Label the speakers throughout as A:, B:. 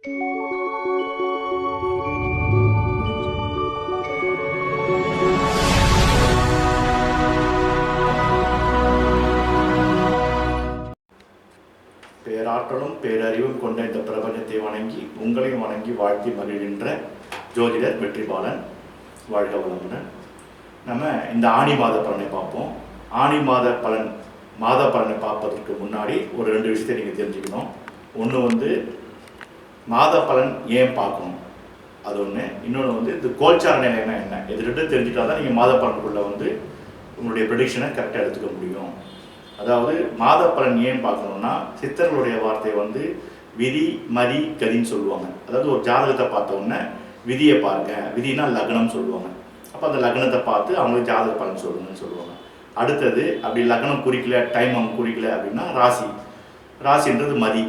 A: பேராற்றலும் பேரறிவும் கொண்ட இந்த பிரபஞ்சத்தை வணங்கி உங்களையும் வணங்கி வாழ்த்தி மகிழ்கின்ற ஜோதிடர் வெற்றிபாலன் வாழ்க வளமுடன். நம்ம இந்த ஆணி மாத பலனை பார்ப்போம். ஆணி மாத பலன் மாத பலனை பார்ப்பதற்கு முன்னாடி ஒரு ரெண்டு விஷயத்தை நீங்கள் தெரிஞ்சுக்கணும். ஒன்று வந்து மாத பலன் ஏன் பார்க்கணும்? அது ஒன்று இன்னொன்று வந்து இந்த கோல்சார நிலைன்னா என்ன? இது ரெண்டும் தெரிஞ்சுட்டா தான் நீங்கள் மாத பலனுக்குள்ளே வந்து உங்களுடைய ப்ரெடிக்ஷனை கரெக்டாக எடுத்துக்க முடியும். அதாவது மாத பலன் ஏன் பார்க்கணும்னா சித்தர்களுடைய வார்த்தையை வந்து விதி மதி கதின்னு சொல்லுவாங்க. அதாவது ஒரு ஜாதகத்தை பார்த்தோன்னே விதியை பாருங்க. விதினா லக்னம் சொல்லுவாங்க. அப்போ அந்த லக்னத்தை பார்த்து அவங்களுக்கு ஜாதக பலன் சொல்லுங்கன்னு சொல்லுவாங்க. அடுத்தது அப்படி லக்னம் குறிக்கல டைம் அவங்க குறிக்கல அப்படின்னா ராசி. ராசின்றது மதி.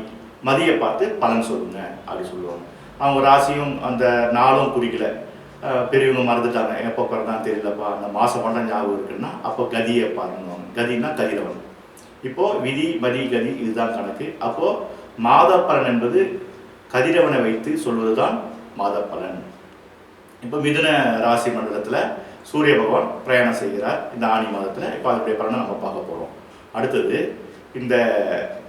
A: மதியை பார்த்து பலன் சொல்லுங்க அப்படி சொல்லுவாங்க. அவங்க ராசியும் அந்த நாளும் குறிக்கல. பெரியவங்க மறந்துட்டாங்க. எப்போ பிறந்தான் தெரியலப்பா. அந்த மாதம் மட்டும் ஞாபகம் இருக்குன்னா அப்போ கதியை பாருங்க கதினா கதிரவன். இப்போது விதி மதி கதி இதுதான் கணக்கு. அப்போது மாத பலன் என்பது கதிரவனை வைத்து சொல்வதுதான் மாத பலன் இப்போ மிதுன ராசி மண்டலத்தில் சூரிய பகவான் பிரயாணம் செய்கிறார். இந்த ஆணி மாதத்தில். இப்போ அதனுடைய பலனை நம்ம பார்க்க போகிறோம் அடுத்தது இந்த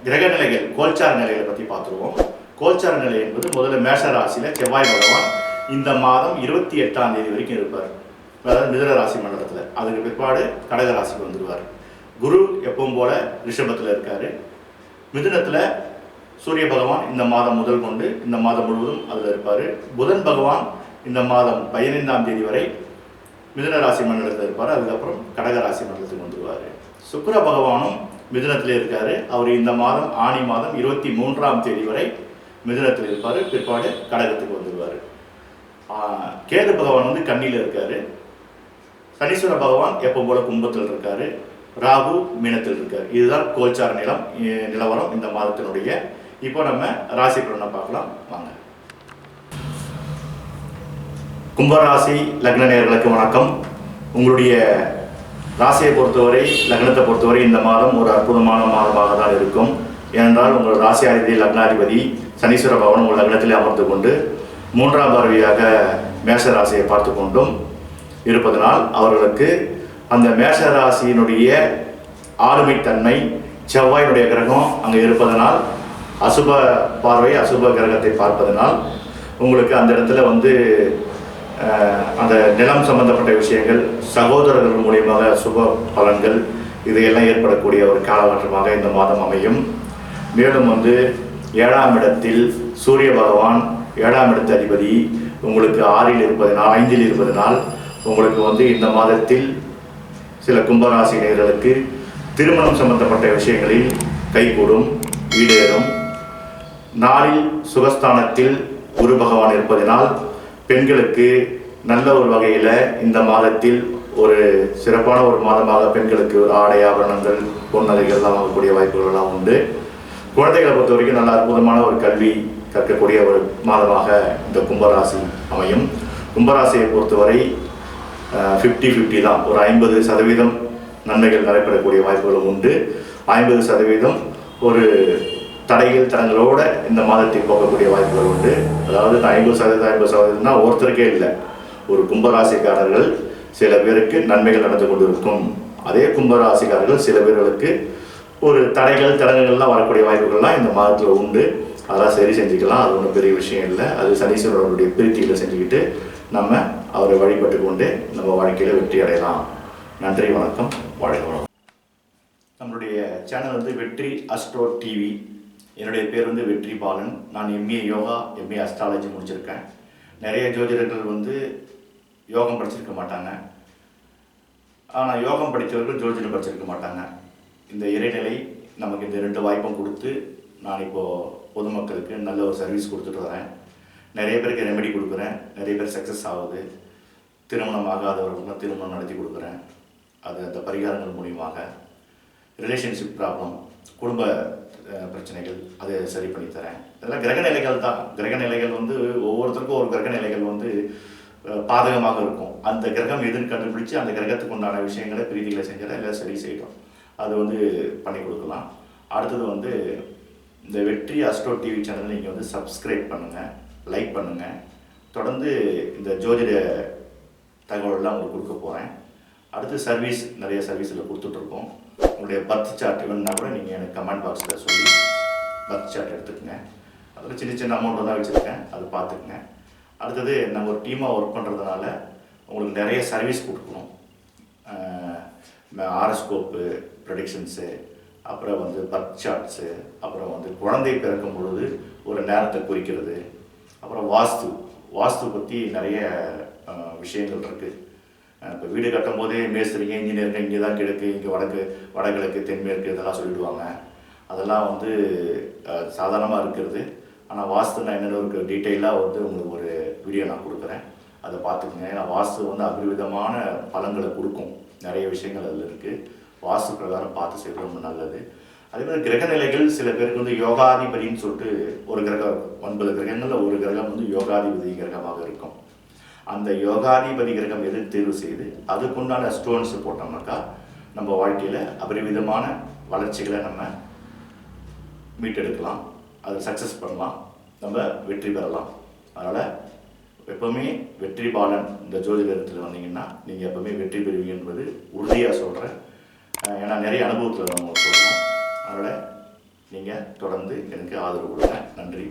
A: கிரக நிலைகள் கோல்சார நிலைகளை பற்றி பார்த்துருவோம். கோல்சார நிலை என்பது முதல்ல மேஷ ராசியில் செவ்வாய் பகவான் இந்த மாதம் இருபத்தி எட்டாம் தேதி வரைக்கும் இருப்பார். அதாவது மிதுன ராசி மண்டலத்தில். அதுக்கு பிற்பாடு கடக ராசிக்கு வந்துடுவார் குரு எப்பவும் போல ரிஷபத்தில் இருக்காரு. மிதுனத்தில் சூரிய பகவான் இந்த மாதம் முதல் கொண்டு இந்த மாதம் முழுவதும் அதில் இருப்பார். புதன் பகவான் இந்த மாதம் பதினைந்தாம் தேதி வரை மிதுன ராசி மண்டலத்தில் இருப்பார். அதுக்கப்புறம் கடக ராசி மண்டலத்துக்கு வந்துடுவார் சுக்கர பகவானும் மிதுனத்தில் இருக்கார். அவர் இந்த மாதம் ஆணி மாதம் இருபத்தி மூன்றாம் தேதி வரை மிதுனத்தில் இருப்பார். பிற்பாடு கடகத்துக்கு வந்துடுவார் கேது பகவான் வந்து கண்ணியில் இருக்கார். சனீஸ்வர பகவான் எப்போ போல கும்பத்தில் இருக்கார். ராகு மீனத்தில் இருக்கார். இதுதான் கோல்சார நிலம் நிலவரம் இந்த மாதத்தினுடைய. இப்போ நம்ம ராசி பலனை பார்க்கலாம். வாங்க. கும்பராசி லக்ன நேர்களுக்கு வணக்கம். உங்களுடைய ராசியை பொறுத்தவரை லக்னத்தை பொறுத்தவரை இந்த மாதம் ஒரு அற்புதமான மாதமாக தான் இருக்கும். ஏனென்றால் உங்கள் ராசியாதிபதி லக்னாதிபதி சனீஸ்வர பவன் உங்கள் லக்னத்திலே அமர்ந்து கொண்டு மூன்றாம் பார்வையாக மேஷ ராசியை பார்த்து கொண்டும் இருப்பதனால் அவர்களுக்கு அந்த மேஷ ராசியினுடைய ஆளுமைத்தன்மை செவ்வாயினுடைய கிரகம் அங்கே இருப்பதனால் அசுப பார்வை அசுப கிரகத்தை பார்ப்பதனால் உங்களுக்கு அந்த இடத்துல வந்து அந்த நிலம் சம்பந்தப்பட்ட விஷயங்கள் சகோதரர்கள் மூலியமாக சுப பலன்கள் இதையெல்லாம் ஏற்படக்கூடிய ஒரு காலகட்டமாக இந்த மாதம் அமையும். மேலும் வந்து ஏழாம் இடத்தில் சூரிய பகவான் ஏழாம் இடத்து அதிபதி உங்களுக்கு ஆறில் இருப்பதனால் ஐந்தில் இருப்பதனால் உங்களுக்கு வந்து இந்த மாதத்தில் சில கும்பராசிகர்களுக்கு திருமணம் சம்பந்தப்பட்ட விஷயங்களில் கைகூடும் ஈடேறும். நாளில் சுகஸ்தானத்தில் குரு பகவான் இருப்பதினால் பெண்களுக்கு நல்ல ஒரு வகையில் இந்த மாதத்தில் ஒரு சிறப்பான ஒரு மாதமாக பெண்களுக்கு ஒரு ஆடை ஆபரணங்கள் பொன்னலைகள்லாம் வாங்கக்கூடிய வாய்ப்புகள்லாம் உண்டு. குழந்தைகளை பொறுத்த வரைக்கும் நல்ல அற்புதமான ஒரு கல்வி கற்கக்கூடிய ஒரு மாதமாக இந்த கும்பராசி அமையும். கும்பராசியை பொறுத்தவரை ஃபிஃப்டி ஃபிஃப்டி தான். ஒரு ஐம்பது சதவீதம் நன்மைகள் நடைபெறக்கூடிய வாய்ப்புகளும் உண்டு. ஐம்பது சதவீதம் ஒரு தடைகள் தடங்களோட இந்த மாதத்தில் போகக்கூடிய வாய்ப்புகள் உண்டு. அதாவது ஐம்பது சதவீதம் ஐம்பது சதவீதம்னா ஒருத்தருக்கே இல்லை. ஒரு கும்பராசிக்காரர்கள் சில பேருக்கு நன்மைகள் நடந்து கொண்டிருக்கும். அதே கும்பராசிக்காரர்கள் சில பேர்களுக்கு ஒரு தடைகள் தடங்கள்லாம் வரக்கூடிய வாய்ப்புகள்லாம் இந்த மாதத்தில் உண்டு. அதெல்லாம் சரி செஞ்சுக்கலாம். அது ஒன்றும் பெரிய விஷயம் இல்லை. அது சனீஸ்வரனுடைய பிரீத்தியில் செஞ்சுக்கிட்டு நம்ம அவரை வழிபட்டு கொண்டு நம்ம வாழ்க்கையில் வெற்றி அடையலாம். நன்றி வணக்கம். வாழ்க நம்மளுடைய சேனல் வந்து வெற்றி அஸ்ட்ரோ டிவி. என்னுடைய பேர் வந்து வெற்றி பாலன் நான் எம்ஏ யோகா எம்ஏ அஸ்ட்ராலஜி முடிச்சிருக்கேன். நிறைய ஜோதிடர்கள் வந்து யோகம் படிச்சிருக்க மாட்டாங்க. ஆனால் யோகம் படித்தவர்கள் ஜோதிடம் படிச்சிருக்க மாட்டாங்க. இந்த இறைநிலை நமக்கு இந்த ரெண்டு வாய்ப்பும் கொடுத்து நான் இப்போது பொதுமக்களுக்கு நல்ல ஒரு சர்வீஸ் கொடுத்துட்டு வரேன். நிறைய பேருக்கு ரெமெடி கொடுக்குறேன். நிறைய பேர் சக்ஸஸ் ஆகுது. திருமணம் ஆகாதவர்களுக்கு திருமணம் நடத்தி கொடுக்குறேன். அது அந்த பரிகாரங்கள் மூலியமாக ரிலேஷன்ஷிப் ப்ராப்ளம் குடும்ப பிரச்சனைகள் அதை சரி பண்ணி தரேன். இதெல்லாம் கிரக நிலைகள் தான். கிரக நிலைகள் வந்து ஒவ்வொருத்தருக்கும் ஒரு கிரக நிலைகள் வந்து பாதகமாக இருக்கும். அந்த கிரகம் எதுன்னு கண்டுபிடிச்சு அந்த கிரகத்துக்கு உண்டான விஷயங்களை பிரீதிகளை செஞ்சால் எல்லாம் சரி செய்யும் அது வந்து பண்ணி கொடுக்கலாம். அடுத்தது வந்து இந்த வெற்றி அஸ்ட்ரோ டிவி சேனல் நீங்கள் வந்து சப்ஸ்கிரைப் பண்ணுங்கள் லைக் பண்ணுங்கள் தொடர்ந்து இந்த ஜோதிட தகவலெல்லாம் உங்களுக்கு கொடுக்க போகிறேன் அடுத்து சர்வீஸ் நிறைய சர்வீஸில் கொடுத்துட்ருக்கோம். உங்களுடைய பர்த் சார்ட் வேணும்னா கூட நீங்கள் எனக்கு கமெண்ட் பாக்ஸில் சொல்லி பர்த் சார்ட் எடுத்துக்கங்க. அதில் சின்ன சின்ன அமௌண்ட்டு தான் வச்சுருக்கேன். அது பார்த்துக்குங்க. அடுத்தது நாங்கள் ஒரு டீமாக ஒர்க் பண்ணுறதுனால உங்களுக்கு நிறைய சர்வீஸ் கொடுக்கணும். ஆரஸ்கோப்பு ப்ரடிக்ஷன்ஸு அப்புறம் வந்து பர்த் சார்ட்ஸு அப்புறம் வந்து குழந்தை பிறக்கும் பொழுது ஒரு நேரத்தை குறிக்கிறது அப்புறம் வாஸ்து வாஸ்து பற்றி நிறைய விஷயங்கள் இருக்குது இப்போ வீடு கட்டும் போதே மேஸ்திரிங்க இன்ஜினியருங்க இங்கே தான் கிழக்கு இங்கே வடக்கு வடகிழக்கு தென்மேற்கு இதெல்லாம் சொல்லிவிடுவாங்க அதெல்லாம் வந்து சாதாரணமாக இருக்கிறது. ஆனால் வாஸ்து நான் என்னென்ன ஒரு டீட்டெயிலாக வந்து உங்களுக்கு ஒரு வீடியோ நான் கொடுக்குறேன். அதை பார்த்துக்குங்க. ஏன்னா வாஸ்து வந்து அபரிவிதமான பலன்களை கொடுக்கும். நிறைய விஷயங்கள் அதில் இருக்குது வாஸ்து பிரகாரம் பார்த்து செய்வது ரொம்ப நல்லது. அதே மாதிரி கிரக நிலைகள் சில பேருக்கு வந்து யோகாதிபதின்னு சொல்லிட்டு ஒரு கிரகம் ஒன்பது கிரகங்களில் ஒரு கிரகம் வந்து யோகாதிபதி கிரகமாக இருக்கும். அந்த யோகாதிபதி கிரகம் எது தேர்வு செய்து அதுக்குண்டான ஸ்டோன்ஸ் போட்டோம்னாக்கா நம்ம வாழ்க்கையில் அபரிவிதமான வளர்ச்சிகளை நம்ம மீட்டெடுக்கலாம். அதை சக்ஸஸ் பண்ணலாம். நம்ம வெற்றி பெறலாம். அதனால் எப்பவுமே வெற்றி பாலன் இந்த ஜோதிடத்தில் வந்தீங்கன்னா நீங்கள் எப்பவுமே வெற்றி பெறுவீங்க என்பது உறுதியாக சொல்கிறேன் ஏன்னா நிறைய அனுபவத்தில் நம்ம சொல்கிறோம் அதனால் நீங்கள் தொடர்ந்து எனக்கு ஆதரவு கொடுங்க. நன்றி